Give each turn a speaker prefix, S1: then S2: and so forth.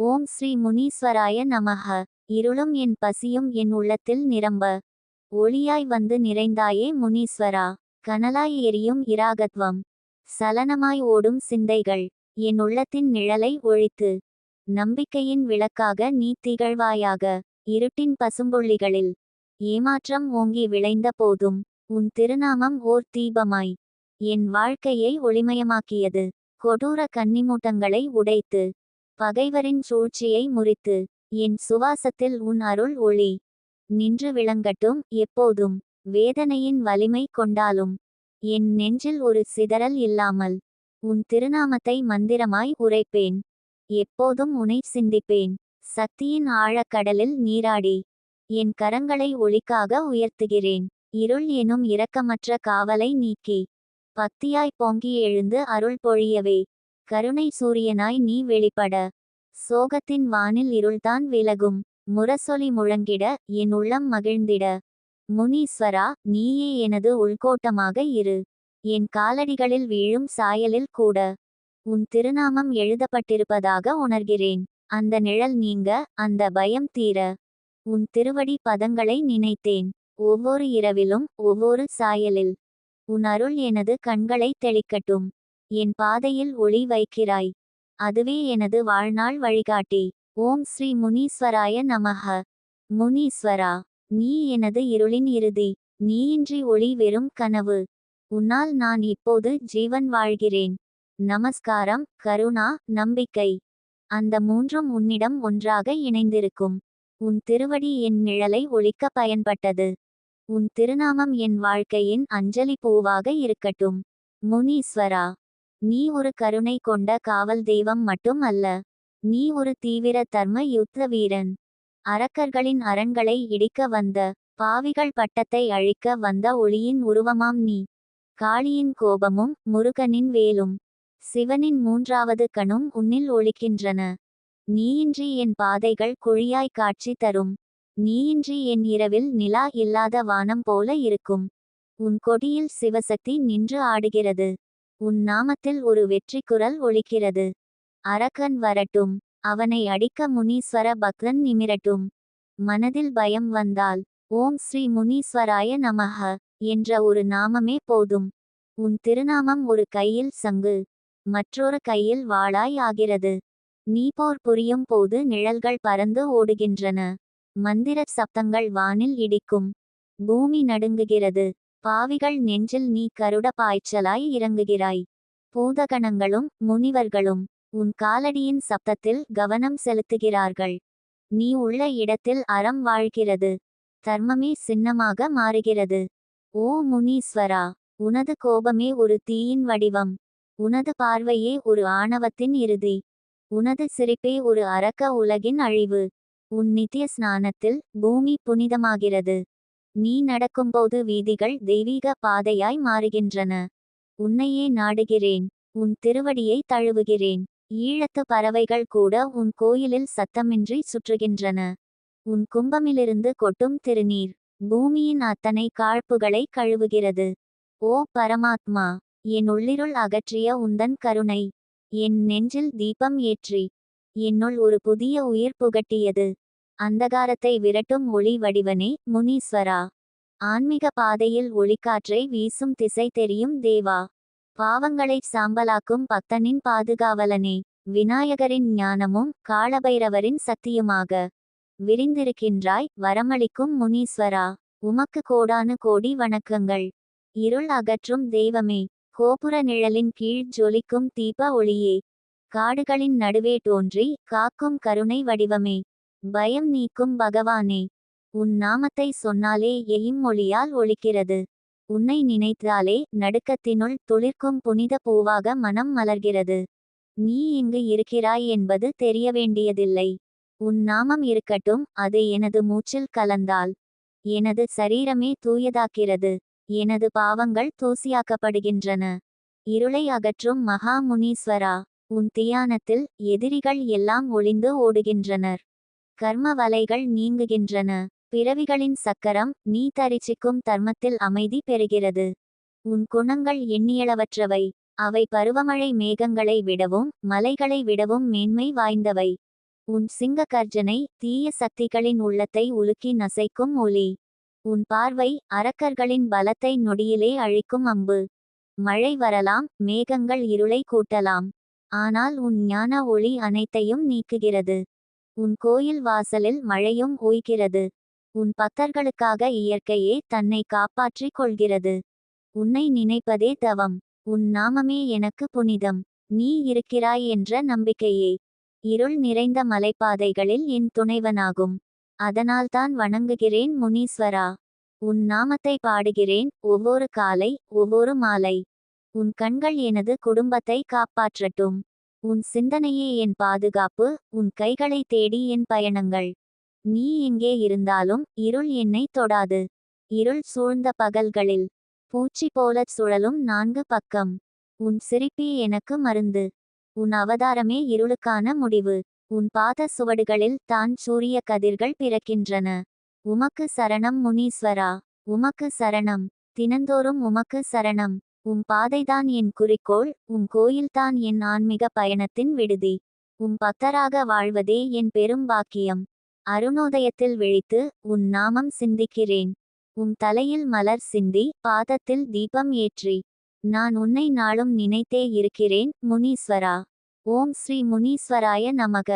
S1: ஓம் ஸ்ரீ முனீஸ்வராய நமக இருளும் என் பசியும் என் உள்ளத்தில் நிரம்ப. ஒளியாய் வந்து நிறைந்தாயே முனீஸ்வரா. கனலாய் எரியும் இராகத்வம். சலனமாய் ஓடும் சிந்தைகள். என் உள்ளத்தின் நிழலை ஒழித்து. நம்பிக்கையின் விளக்காக நீ திகழ்வாயாக. இருட்டின் பசும்புள்ளிகளில் ஏமாற்றம் ஓங்கி விளைந்த போதும். உன் திருநாமம் ஓர் தீபமாய். என் வாழ்க்கையை ஒளிமயமாக்கியது. கொடூர கன்னிமூட்டங்களை உடைத்து. பகைவரின் சூழ்ச்சியை முறித்து என் சுவாசத்தில் உன் அருள் ஒளி. நின்று விளங்கட்டும் எப்போதும் வேதனையின் வலிமை கொண்டாலும். என் நெஞ்சில் ஒரு சிதறல் இல்லாமல் உன் திருநாமத்தை மந்திரமாய் உரைப்பேன். எப்போதும் உனை சிந்திப்பேன். சக்தியின் ஆழக்கடலில் நீராடி என் கரங்களை ஒளிக்காக உயர்த்துகிறேன். இருள் எனும் இரக்கமற்ற காவலை நீக்கி பக்தியாய் பொங்கி எழுந்து அருள் பொழியவே. கருணை சூரியனாய் நீ வெளிப்பட சோகத்தின் வானில் இருள்தான் விலகும். முரசொலி முழங்கிட என் உள்ளம் மகிழ்ந்திட. முனீஸ்வரா நீயே எனது உள்கோட்டமாக இரு. என் காலடிகளில் வீழும் சாயலில் கூட. உன் திருநாமம் எழுதப்பட்டிருப்பதாக உணர்கிறேன். அந்த நிழல் நீங்க அந்த பயம் தீர. உன் திருவடி பதங்களை நினைத்தேன். ஒவ்வொரு இரவிலும் ஒவ்வொரு சாயலில். உன் அருள் எனது கண்களை தெளிக்கட்டும். என் பாதையில் ஒளி வைக்கிறாய். அதுவே எனது வாழ்நாள் வழிகாட்டி. ஓம் ஸ்ரீ முனீஸ்வராய நமக முனீஸ்வரா நீ எனது இருளின் இறுதி. நீயின்றி ஒளி வெறும் கனவு. உன்னால் நான் இப்போது ஜீவன் வாழ்கிறேன். நமஸ்காரம் கருணா நம்பிக்கை. அந்த மூன்றும் உன்னிடம் ஒன்றாக இணைந்திருக்கும். உன் திருவடி என் நிழலை ஒழிக்க பயன்பட்டது. உன் திருநாமம் என் வாழ்க்கையின் அஞ்சலி பூவாக இருக்கட்டும். முனீஸ்வரா நீ ஒரு கருணை கொண்ட காவல் தெய்வம் மட்டும் அல்ல. நீ ஒரு தீவிர தர்ம யுத்த வீரன். அரக்கர்களின் அரண்களை இடிக்க வந்த பாவிகள் பட்டத்தை அழிக்க வந்த ஒளியின் உருவமாம் நீ. காளியின் கோபமும் முருகனின் வேலும். சிவனின் மூன்றாவது கணும் உன்னில் ஒளிக்கின்றன. நீயின்றி என் பாதைகள் குழியாய் காட்சி தரும். நீயின்றி என் இரவில் நிலா இல்லாத வானம் போல இருக்கும். உன் கொடியில் சிவசக்தி நின்று ஆடுகிறது. உன் நாமத்தில் ஒரு வெற்றி குரல் ஒழிக்கிறது அரக்கன் வரட்டும். அவனை அடிக்க முனீஸ்வர பக்தன் நிமிரட்டும். மனதில் பயம் வந்தால் ஓம் ஸ்ரீ முனீஸ்வராய நமக என்ற ஒரு நாமமே போதும். உன் திருநாமம் ஒரு கையில் சங்கு மற்றொரு கையில் வாளாய் ஆகிறது. நீ போர் புரியும் போது நிழல்கள் பறந்து ஓடுகின்றன. மந்திர சப்தங்கள் வானில் இடிக்கும். பூமி நடுங்குகிறது. பாவிகள் நெஞ்சில் நீ கருட பாய்ச்சலாய் இறங்குகிறாய். பூதகணங்களும் முனிவர்களும் உன் காலடியின் சப்தத்தில் கவனம் செலுத்துகிறார்கள். நீ உள்ள இடத்தில் அறம் வாழ்கிறது. தர்மமே சின்னமாக மாறுகிறது. ஓ முனீஸ்வரா உனது கோபமே ஒரு தீயின் வடிவம். உனது பார்வையே ஒரு ஆணவத்தின் இறுதி. உனது சிரிப்பே ஒரு அரக்க உலகின் அழிவு. உன் நித்திய ஸ்நானத்தில் பூமி புனிதமாகிறது. நீ நடக்கும்போது வீதிகள் தெய்வீக பாதையாய் மாறுகின்றன. உன்னையே நாடுகிறேன். உன் திருவடியை தழுவுகிறேன். ஈழத்து பறவைகள் கூட உன் கோயிலில் சத்தமின்றி சுற்றுகின்றன. உன் கும்பமிலிருந்து கொட்டும் திருநீர் பூமியின் அத்தனை காழ்ப்புகளை கழுவுகிறது. ஓ பரமாத்மா என் உள்ளிருள் அகற்றிய உந்தன் கருணை. என் நெஞ்சில் தீபம் ஏற்றி என்னுள் ஒரு புதிய உயிர் புகட்டியது. அந்தகாரத்தை விரட்டும் ஒளி வடிவனே முனீஸ்வரா. ஆன்மீக பாதையில் ஒளிக்காற்றை வீசும் திசை தெரியும் தேவா. பாவங்களை சாம்பலாக்கும் பக்தனின் பாதுகாவலனே. விநாயகரின் ஞானமும் காளபைரவரின் சக்தியுமாக. விரிந்திருக்கின்றாய் வரமளிக்கும் முனீஸ்வரா. உமக்கு கோடானு கோடி வணக்கங்கள். இருள் அகற்றும் தெய்வமே. கோபுர நிழலின் கீழ் ஜொலிக்கும் தீப ஒளியே. காடுகளின் நடுவே தோன்றி காக்கும் கருணை வடிவமே. பயம் நீக்கும் பகவானே உன் நாமத்தை சொன்னாலே எயும் ஒளியால் ஒழிக்கிறது. உன்னை நினைத்தாலே நடுக்கத்தினுள் துளிர்க்கும் புனித பூவாக மனம் மலர்கிறது. நீ இங்கு இருக்கிறாய் என்பது தெரிய வேண்டியதில்லை உன் நாமம் இருக்கட்டும் அது எனது மூச்சில் கலந்தால் எனது சரீரமே தூயதாக்கிறது எனது பாவங்கள் தூசியாக்கப்படுகின்றன. இருளை அகற்றும் மகா முனீஸ்வரா உன் தியானத்தில் எதிரிகள் எல்லாம் ஒளிந்து ஓடுகின்றனர். கர்ம வலைகள் நீங்குகின்றன. பிறவிகளின் சக்கரம் நீ தரிச்சிக்கும் தர்மத்தில் அமைதி பெறுகிறது. உன் குணங்கள் எண்ணியளவற்றவை. அவை பருவமழை மேகங்களை விடவும் மலைகளை விடவும் மேன்மை வாய்ந்தவை. உன் சிங்க கர்ஜனை தீய சக்திகளின் உள்ளத்தை உலுக்கி நசைக்கும் ஒலி உன் பார்வை அரக்கர்களின் பலத்தை நொடியிலே அழிக்கும் அம்பு. மழை வரலாம் மேகங்கள் இருளை கூட்டலாம். ஆனால் உன் ஞான ஒளி அனைத்தையும் நீக்குகிறது. உன் கோயில் வாசலில் மழையும் ஓய்கிறது உன் பக்தர்களுக்காக இயற்கையே தன்னை காப்பாற்றிக் கொள்கிறது. உன்னை நினைப்பதே தவம். உன் நாமமே எனக்கு புனிதம். நீ இருக்கிறாய் என்ற நம்பிக்கையே. இருள் நிறைந்த மலைப்பாதைகளில் என் துணைவனாகும். அதனால்தான் வணங்குகிறேன் முனீஸ்வரா. உன் நாமத்தை பாடுகிறேன் ஒவ்வொரு காலை ஒவ்வொரு மாலை. உன் கண்கள் எனது குடும்பத்தை காப்பாற்றட்டும். உன் சிந்தனையே என் பாதுகாப்பு உன் கைகளை தேடி என் பயணங்கள். நீ எங்கே இருந்தாலும் இருள் என்னை தொடாது. இருள் சூழ்ந்த பகல்களில். பூச்சி போலச் சுழலும் நான்கு பக்கம். உன் சிரிப்பே எனக்கு மருந்து. உன் அவதாரமே இருளுக்கான முடிவு. உன் பாத சுவடுகளில் தான் சூரிய கதிர்கள் பிறக்கின்றன. உமக்கு சரணம் முனீஸ்வரா. உமக்கு சரணம். தினந்தோறும் உமக்கு சரணம். உம் பாதைதான் என் குறிக்கோள் உம் கோயில்தான் என் ஆன்மீக பயணத்தின் விடுதி. உம் பக்தராக வாழ்வதே என் பெரும் பாக்கியம். அருணோதயத்தில் விழித்து உன் நாமம் சிந்திக்கிறேன். உம் தலையில் மலர் சிந்தி பாதத்தில் தீபம் ஏற்றி. நான் உன்னை நாளும் நினைத்தே இருக்கிறேன் முனீஸ்வரா. ஓம் ஸ்ரீ முனீஸ்வராய நமக.